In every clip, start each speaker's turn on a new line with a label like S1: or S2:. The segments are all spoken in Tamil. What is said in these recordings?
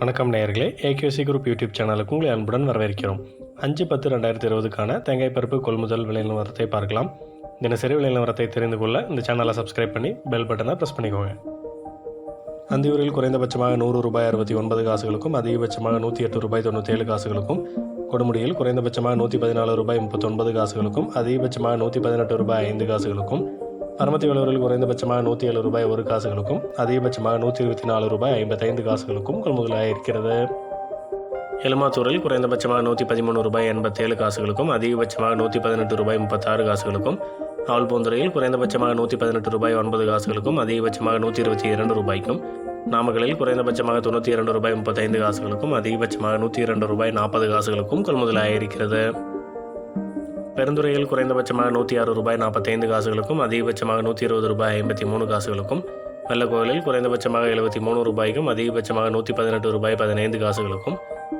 S1: வணக்கம் நேயர்களே. ஏகேசி குரூப் யூடியூப் சேனலுக்கு உங்களை அன்புடன் வரவேற்கிறோம். அஞ்சு பத்து ரெண்டாயிரத்தி இருபதுக்கான தேங்காய் பருப்பு கொள்முதல் விலை நிலவரத்தை பார்க்கலாம். தினசரி விலை நிலவரத்தை தெரிந்து கொள்ள இந்த சேனலை சப்ஸ்கிரைப் பண்ணி பெல் பட்டனை ப்ரெஸ் பண்ணிக்கோங்க. அந்தியூரில் குறைந்தபட்சமாக நூறு ரூபாய் அறுபத்தி ஒன்பது காசுகளுக்கும் அதிகபட்சமாக நூற்றி எட்டு ரூபாய் தொண்ணூற்றேழு காசுகளுக்கும் கொடுமுடியில் குறைந்தபட்சமாக நூற்றி பதினாலு ரூபாய் முப்பத்தொன்பது காசுகளுக்கும் அதிகபட்சமாக நூற்றி பதினெட்டு ரூபாய் ஐந்து காசுகளுக்கும் பரமத்தி வளூரில் குறைந்தபட்சமாக நூற்றி ஏழு ரூபாய் ஒரு காசுகளுக்கும் அதிகபட்சமாக நூற்றி இருபத்தி நாலு ரூபாய் ஐம்பத்தைந்து காசுகளுக்கும் கொள்முதலாக இருக்கிறது எலுமாத்தூரில் குறைந்தபட்சமாக நூற்றி பதிமூணு ரூபாய் எண்பத்தேழு காசுகளுக்கும் அதிகபட்சமாக நூற்றி பதினெட்டு ரூபாய் முப்பத்தாறு காசுகளுக்கும் ஆவல்பூந்துறையில் குறைந்தபட்சமாக நூற்றி பதினெட்டு ரூபாய் ஒன்பது காசுகளுக்கும் அதிகபட்சமாக நூற்றி இருபத்தி இரண்டு ரூபாய்க்கும் நாமக்கலில் குறைந்தபட்சமாக தொண்ணூற்றி இரண்டு ரூபாய் முப்பத்தைந்து காசுகளுக்கும் அதிகபட்சமாக நூற்றி இரண்டு ரூபாய் நாற்பது காசுகளுக்கும் கொள்முதலாக இருக்கிறது பெருந்துறையில் குறைந்தபட்சமாக நூற்றி ஆறு ரூபாய் நாற்பத்தைந்து காசுகளுக்கும் அதிகபட்சமாக நூற்றி இருபது ரூபாய் ஐம்பத்தி மூணு காசுகளுக்கும் வெள்ளக்கோவிலில் குறைந்தபட்சமாக எழுபத்தி மூணு ரூபாய்க்கும் அதிகபட்சமாக நூற்றி பதினெட்டு ரூபாய் பதினைந்து காசுகளுக்கும்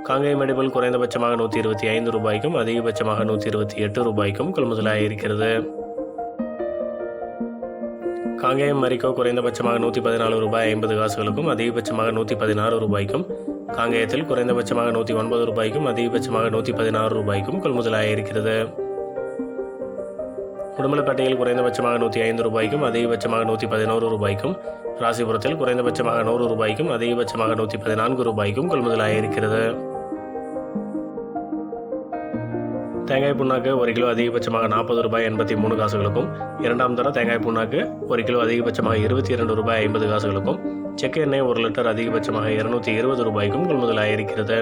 S1: காங்கேயம் மெடிபல் குறைந்தபட்சமாக நூற்றி இருபத்தி ஐந்து ரூபாய்க்கும் அதிகபட்சமாக நூற்றி இருபத்தி எட்டு ரூபாய்க்கும் கொள்முதலாக இருக்கிறது. காங்கேயம் மரிக்கோ குறைந்தபட்சமாக நூற்றி பதினாலு ரூபாய் ஐம்பது காசுகளுக்கும் அதிகபட்சமாக நூற்றி பதினாறு ரூபாய்க்கும் காங்கேயத்தில் குறைந்தபட்சமாக நூற்றி ஒன்பது ரூபாய்க்கும் அதிகபட்சமாக நூற்றி பதினாறு ரூபாய்க்கும் கொள்முதலாக இருக்கிறது. உடுமலைப்பேட்டையில் குறைந்தபட்சமாக நூற்றி ஐந்து ரூபாய்க்கும் அதிகபட்சமாக நூற்றி பதினோரு ரூபாய்க்கும் ராசிபுரத்தில் குறைந்தபட்சமாக நூறு ரூபாய்க்கும் அதிகபட்சமாக நூற்றி பதினான்கு ரூபாய்க்கும் கொள்முதலாக இருக்கிறது. தேங்காய் புண்ணாக்கு ஒரு கிலோ அதிகபட்சமாக நாற்பது ரூபாய் எண்பத்தி மூணு காசுகளுக்கும் இரண்டாம் தர தேங்காய் புண்ணாக்கு ஒரு கிலோ அதிகபட்சமாக இருபத்தி இரண்டு ரூபாய் ஐம்பது காசுகளுக்கும் செக்கு எண்ணெய் ஒரு லிட்டர் அதிகபட்சமாக இருநூற்றி இருபது ரூபாய்க்கும் கொள்முதலாக இருக்கிறது.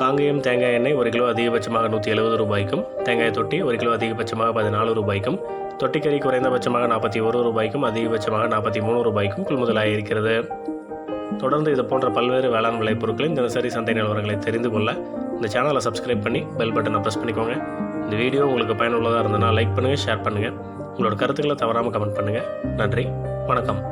S1: காங்கேயம் தேங்காய் எண்ணெய் ஒரு கிலோ அதிகபட்சமாக நூற்றி எழுபது ரூபாய்க்கும் தேங்காய் தொட்டி ஒரு கிலோ அதிகபட்சமாக பதினாலு ரூபாய்க்கும் தொட்டிக்கறி குறைந்தபட்சமாக நாற்பத்தி ஒரு ரூபாய்க்கும் அதிகபட்சமாக நாற்பத்தி மூணு ரூபாய்க்கும் கொள்முதலாக இருக்கிறது. தொடர்ந்து இது போன்ற பல்வேறு வேளாண் விளைபொருட்களின் தினசரி சந்தை நிலவரங்களை தெரிந்து கொள்ள இந்த சேனலை சப்ஸ்கிரைப் பண்ணி பெல் பட்டனை ப்ரெஸ் பண்ணிக்கோங்க. இந்த வீடியோ உங்களுக்கு பயனுள்ளதாக இருந்ததுன்னா லைக் பண்ணுங்கள் ஷேர் பண்ணுங்கள் உங்களோட கருத்துக்களை தவறாமல் கமெண்ட் பண்ணுங்கள் நன்றி வணக்கம்.